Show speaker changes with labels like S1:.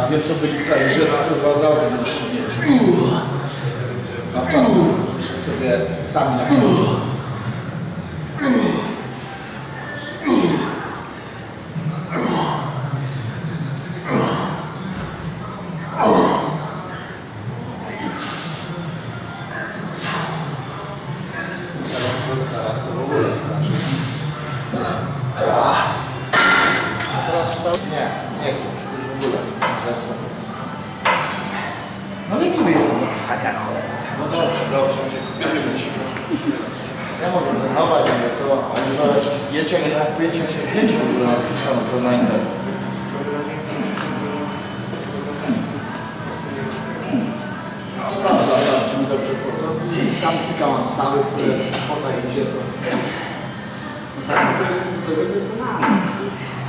S1: Ja wiem, co byli w krajerze, kurwa od razu mieliśmy mieć. A w czasu sobie sami na Zaraz, to w ogóle. Znaczy. saga choroba. No dobrze, dobrze, bierzemy ci. Ja mogę zanować, ale to używać zdjęcia i na tak pojęcia się zdjęć w ogóle napisano to na internet. No, Sprawdzam, czy mi dobrze. Tam kilka mam stałych, które podaje się to. No tak, to jest, to jest, to jest, to jest, jest, to jest, to to jest, to jest,